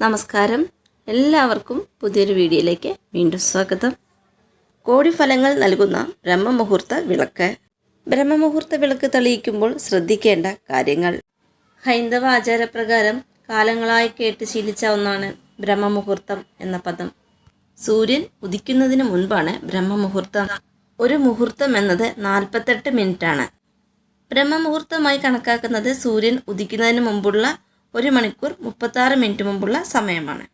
നമസ്കാരം. എല്ലാവർക്കും പുതിയൊരു വീഡിയോയിലേക്ക് വീണ്ടും സ്വാഗതം. കോടിഫലങ്ങൾ നൽകുന്ന ബ്രഹ്മമുഹൂർത്ത വിളക്ക്. ബ്രഹ്മമുഹൂർത്ത വിളക്ക് തെളിയിക്കുമ്പോൾ ശ്രദ്ധിക്കേണ്ട കാര്യങ്ങൾ. ഹൈന്ദവ ആചാരപ്രകാരം കാലങ്ങളായി കേട്ട് ശീലിച്ച ഒന്നാണ് ബ്രഹ്മമുഹൂർത്തം എന്ന പദം. സൂര്യൻ ഉദിക്കുന്നതിന് മുൻപാണ് ബ്രഹ്മമുഹൂർത്തം. ഒരു മുഹൂർത്തം എന്നത് നാൽപ്പത്തെട്ട് മിനിറ്റാണ്. ബ്രഹ്മമുഹൂർത്തമായി കണക്കാക്കുന്നത് സൂര്യൻ ഉദിക്കുന്നതിന് മുമ്പുള്ള ഒരു മണിക്കൂർ മുപ്പത്താറ് മിനിറ്റ് മുമ്പുള്ള സമയമാണ്.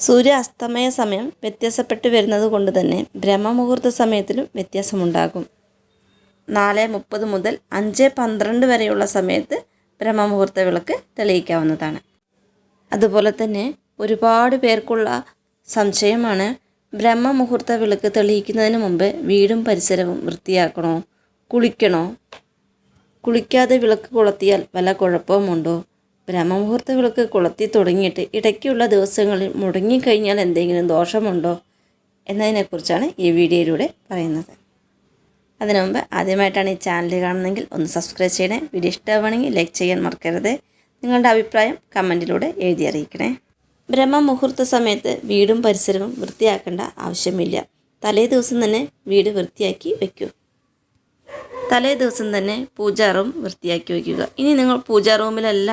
സൂര്യ അസ്തമയ സമയം വ്യത്യാസപ്പെട്ടു വരുന്നത് കൊണ്ട് തന്നെ ബ്രഹ്മമുഹൂർത്ത സമയത്തിലും വ്യത്യാസമുണ്ടാകും. നാല് മുപ്പത് മുതൽ അഞ്ച് പന്ത്രണ്ട് വരെയുള്ള സമയത്ത് ബ്രഹ്മമുഹൂർത്ത വിളക്ക് തെളിയിക്കാവുന്നതാണ്. അതുപോലെ തന്നെ ഒരുപാട് പേർക്കുള്ള സംശയമാണ് ബ്രഹ്മമുഹൂർത്ത വിളക്ക് തെളിയിക്കുന്നതിന് മുമ്പ് വീടും പരിസരവും വൃത്തിയാക്കണോ? കുളിക്കണോ? കുളിക്കാതെ വിളക്ക് കൊളുത്തിയാൽ വല്ല കുഴപ്പവുമുണ്ടോ? ബ്രഹ്മമുഹൂർത്ത വിളക്ക് കൊളുത്തി തുടങ്ങിയിട്ട് ഇടയ്ക്കുള്ള ദിവസങ്ങളിൽ മുടങ്ങിക്കഴിഞ്ഞാൽ എന്തെങ്കിലും ദോഷമുണ്ടോ എന്നതിനെക്കുറിച്ചാണ് ഈ വീഡിയോയിലൂടെ പറയുന്നത്. അതിനു മുമ്പ് ആദ്യമായിട്ടാണ് ഈ ചാനൽ കാണുന്നതെങ്കിൽ ഒന്ന് സബ്സ്ക്രൈബ് ചെയ്യണേ. വീഡിയോ ഇഷ്ടമാണെങ്കിൽ ലൈക്ക് ചെയ്യാൻ മറക്കരുത്. നിങ്ങളുടെ അഭിപ്രായം കമന്റിലൂടെ എഴുതി അറിയിക്കണേ. ബ്രഹ്മമുഹൂർത്ത സമയത്ത് വീടും പരിസരവും വൃത്തിയാക്കേണ്ട ആവശ്യമില്ല. തലേ ദിവസം തന്നെ വീട് വൃത്തിയാക്കി വയ്ക്കൂ തലേ ദിവസം തന്നെ പൂജാ റൂം വൃത്തിയാക്കി വയ്ക്കുക ഇനി നിങ്ങൾ പൂജാ റൂമിലല്ല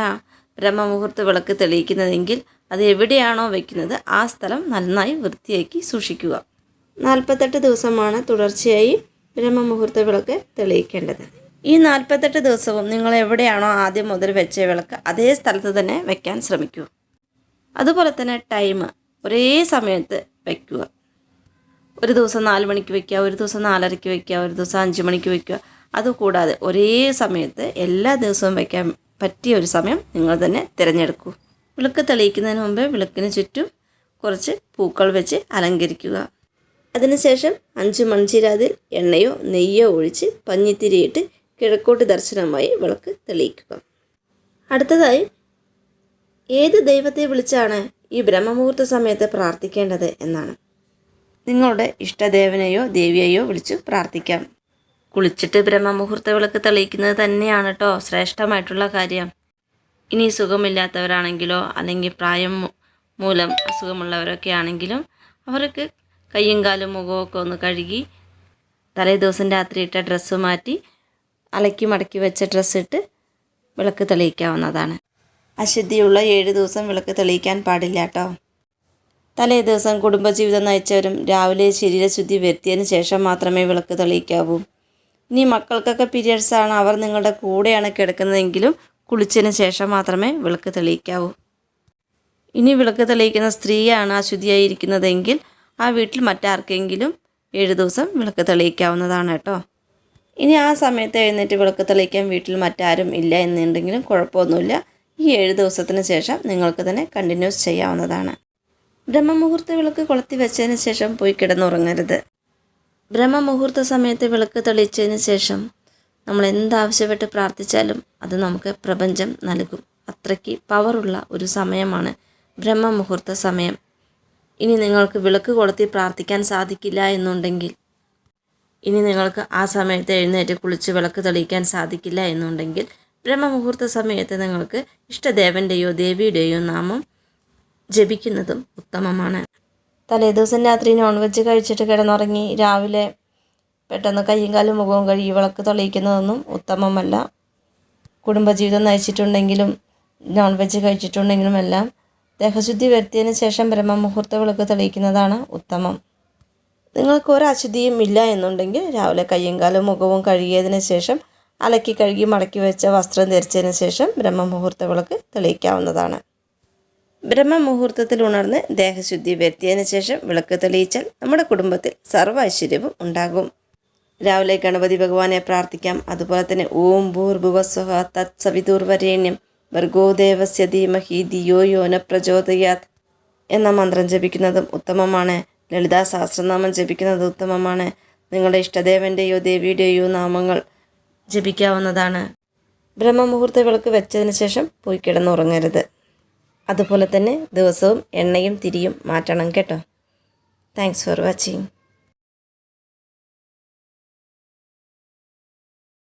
ബ്രഹ്മമുഹൂർത്ത വിളക്ക് തെളിയിക്കുന്നതെങ്കിൽ അത് എവിടെയാണോ വയ്ക്കുന്നത് ആ സ്ഥലം നന്നായി വൃത്തിയാക്കി സൂക്ഷിക്കുക. നാൽപ്പത്തെട്ട് ദിവസമാണ് തുടർച്ചയായി ബ്രഹ്മമുഹൂർത്ത വിളക്ക് തെളിയിക്കേണ്ടത്. ഈ നാൽപ്പത്തെട്ട് ദിവസവും നിങ്ങൾ എവിടെയാണോ ആദ്യം മുതൽ വെച്ച വിളക്ക് അതേ സ്ഥലത്ത് തന്നെ വെക്കാൻ ശ്രമിക്കൂ അതുപോലെ തന്നെ ടൈം ഒരേ സമയത്ത് വയ്ക്കുക ഒരു ദിവസം നാല് മണിക്ക് വയ്ക്കുക ഒരു ദിവസം നാലരയ്ക്ക് വയ്ക്കുക ഒരു ദിവസം അഞ്ച് മണിക്ക് വയ്ക്കുക അതുകൂടാതെ ഒരേ സമയത്ത് എല്ലാ ദിവസവും വയ്ക്കാൻ പറ്റിയ ഒരു സമയം നിങ്ങൾ തന്നെ തിരഞ്ഞെടുക്കൂ. വിളക്ക് തെളിയിക്കുന്നതിന് മുമ്പ് വിളക്കിന് ചുറ്റും കുറച്ച് പൂക്കൾ വെച്ച് അലങ്കരിക്കുക. അതിനുശേഷം അഞ്ച് മൺചിരാതിൽ എണ്ണയോ നെയ്യോ ഒഴിച്ച് പഞ്ഞിത്തിരിയിട്ട് കിഴക്കോട്ട് ദർശനമായി വിളക്ക് തെളിയിക്കുക. അടുത്തതായി ഏത് ദൈവത്തെ വിളിച്ചാണ് ഈ ബ്രഹ്മമുഹൂർത്ത സമയത്ത് പ്രാർത്ഥിക്കേണ്ടത് എന്നാണ്. നിങ്ങളുടെ ഇഷ്ടദേവനെയോ ദേവിയെയോ വിളിച്ചു പ്രാർത്ഥിക്കാം. കുളിച്ചിട്ട് ബ്രഹ്മമുഹൂർത്ത വിളക്ക് തെളിയിക്കുന്നത് തന്നെയാണ് കേട്ടോ ശ്രേഷ്ഠമായിട്ടുള്ള കാര്യം. ഇനി സുഖമില്ലാത്തവരാണെങ്കിലോ അല്ലെങ്കിൽ പ്രായം മൂലം അസുഖമുള്ളവരൊക്കെ ആണെങ്കിലും അവർക്ക് കയ്യും കാലും മുഖമൊക്കെ ഒന്ന് കഴുകി തലേ ദിവസം രാത്രി ഇട്ട ഡ്രസ്സ് മാറ്റി അലക്കി മടക്കി വെച്ച ഡ്രസ്സ് ഇട്ട് വിളക്ക് തെളിയിക്കാവുന്നതാണ്. അശുദ്ധിയുള്ള ഏഴ് ദിവസം വിളക്ക് തെളിയിക്കാൻ പാടില്ല കേട്ടോ തലേ ദിവസം കുടുംബജീവിതം നയിച്ചവരും രാവിലെ ശരീരശുദ്ധി വരുത്തിയതിന് ശേഷം മാത്രമേ വിളക്ക് തെളിയിക്കാവൂ. ഇനി മക്കൾക്കൊക്കെ പീരിയഡ്സ് ആണ് അവർ നിങ്ങളുടെ കൂടെയാണ് കിടക്കുന്നതെങ്കിലും കുളിച്ചതിന് ശേഷം മാത്രമേ വിളക്ക് തെളിയിക്കാവൂ. ഇനി വിളക്ക് തെളിയിക്കുന്ന സ്ത്രീയാണ് അശുദ്ധിയായിരിക്കുന്നതെങ്കിൽ ആ വീട്ടിൽ മറ്റാർക്കെങ്കിലും ഏഴ് ദിവസം വിളക്ക് തെളിയിക്കാവുന്നതാണ് കേട്ടോ. ഇനി ആ സമയത്ത് എഴുന്നേറ്റ് വിളക്ക് തെളിയിക്കാൻ വീട്ടിൽ മറ്റാരും ഇല്ല എന്നുണ്ടെങ്കിലും കുഴപ്പമൊന്നുമില്ല. ഈ ഏഴ് ദിവസത്തിന് ശേഷം നിങ്ങൾക്ക് തന്നെ കണ്ടിന്യൂസ് ചെയ്യാവുന്നതാണ്. ബ്രഹ്മമുഹൂർത്ത വിളക്ക് കൊളുത്തി വെച്ചതിന് ശേഷം പോയി കിടന്നുറങ്ങരുത്. ബ്രഹ്മമുഹൂർത്ത സമയത്ത് വിളക്ക് തെളിയിച്ചതിന് ശേഷം നമ്മൾ എന്താവശ്യപ്പെട്ട് പ്രാർത്ഥിച്ചാലും അത് നമുക്ക് പ്രപഞ്ചം നൽകും. അത്രയ്ക്ക് പവറുള്ള ഒരു സമയമാണ് ബ്രഹ്മമുഹൂർത്ത സമയം. ഇനി നിങ്ങൾക്ക് വിളക്ക് കൊളുത്തി പ്രാർത്ഥിക്കാൻ സാധിക്കില്ല എന്നുണ്ടെങ്കിൽ ഇനി നിങ്ങൾക്ക് ആ സമയത്ത് എഴുന്നേറ്റ് കുളിച്ച് വിളക്ക് തെളിയിക്കാൻ സാധിക്കില്ല എന്നുണ്ടെങ്കിൽ ബ്രഹ്മമുഹൂർത്ത സമയത്ത് നിങ്ങൾക്ക് ഇഷ്ടദേവന്റെയോ ദേവിയുടെയോ നാമം ജപിക്കുന്നതും ഉത്തമമാണ്. തലേദിവസം രാത്രി നോൺ വെജ് കഴിച്ചിട്ട് കിടന്നുറങ്ങി. രാവിലെ പെട്ടെന്ന് കയ്യും കാലും മുഖവും കഴുകി വിളക്ക് തെളിയിക്കുന്നതൊന്നും ഉത്തമമല്ല. കുടുംബജീവിതം നയിച്ചിട്ടുണ്ടെങ്കിലും നോൺ വെജ് കഴിച്ചിട്ടുണ്ടെങ്കിലും എല്ലാം ദേഹശുദ്ധി വരുത്തിയതിന് ശേഷം ബ്രഹ്മമുഹൂർത്ത വിളക്ക് തെളിയിക്കുന്നതാണ് ഉത്തമം. നിങ്ങൾക്ക് ഒരു അശുദ്ധിയും ഇല്ല എന്നുണ്ടെങ്കിൽ രാവിലെ കയ്യും കാലും മുഖവും കഴുകിയതിന് ശേഷം അലക്കി കഴുകി മടക്കി വെച്ച വസ്ത്രം ധരിച്ചതിന് ശേഷം ബ്രഹ്മമുഹൂർത്ത വിളക്ക് തെളിയിക്കാവുന്നതാണ്. ബ്രഹ്മമുഹൂർത്തത്തിൽ ഉണർന്ന് ദേഹശുദ്ധി വരുത്തിയതിനു ശേഷം വിളക്ക് തെളിയിച്ചാൽ നമ്മുടെ കുടുംബത്തിൽ സർവ ഐശ്വര്യവും ഉണ്ടാകും. രാവിലെ ഗണപതി ഭഗവാനെ പ്രാർത്ഥിക്കാം. അതുപോലെ തന്നെ ഓം ഭൂർഭുവസ്വഹ തത് സവിതൂർവരേണ്യം ഭർഗോദേവസ്യ ധീമഹി ധിയോ യോന പ്രചോദയാത് എന്ന മന്ത്രം ജപിക്കുന്നതും ഉത്തമമാണ്. ലളിതാ സഹസ്രനാമം ജപിക്കുന്നത് ഉത്തമമാണ്. നിങ്ങളുടെ ഇഷ്ടദേവന്റെയോ ദേവിയുടെയോ നാമങ്ങൾ ജപിക്കാവുന്നതാണ്. ബ്രഹ്മമുഹൂർത്ത വിളക്ക് വെച്ചതിന് ശേഷം പോയി കിടന്നുറങ്ങരുത്. അതുപോലെ തന്നെ ദിവസവും എണ്ണയും തിരിയും മാറ്റണം കേട്ടോ. Thanks for watching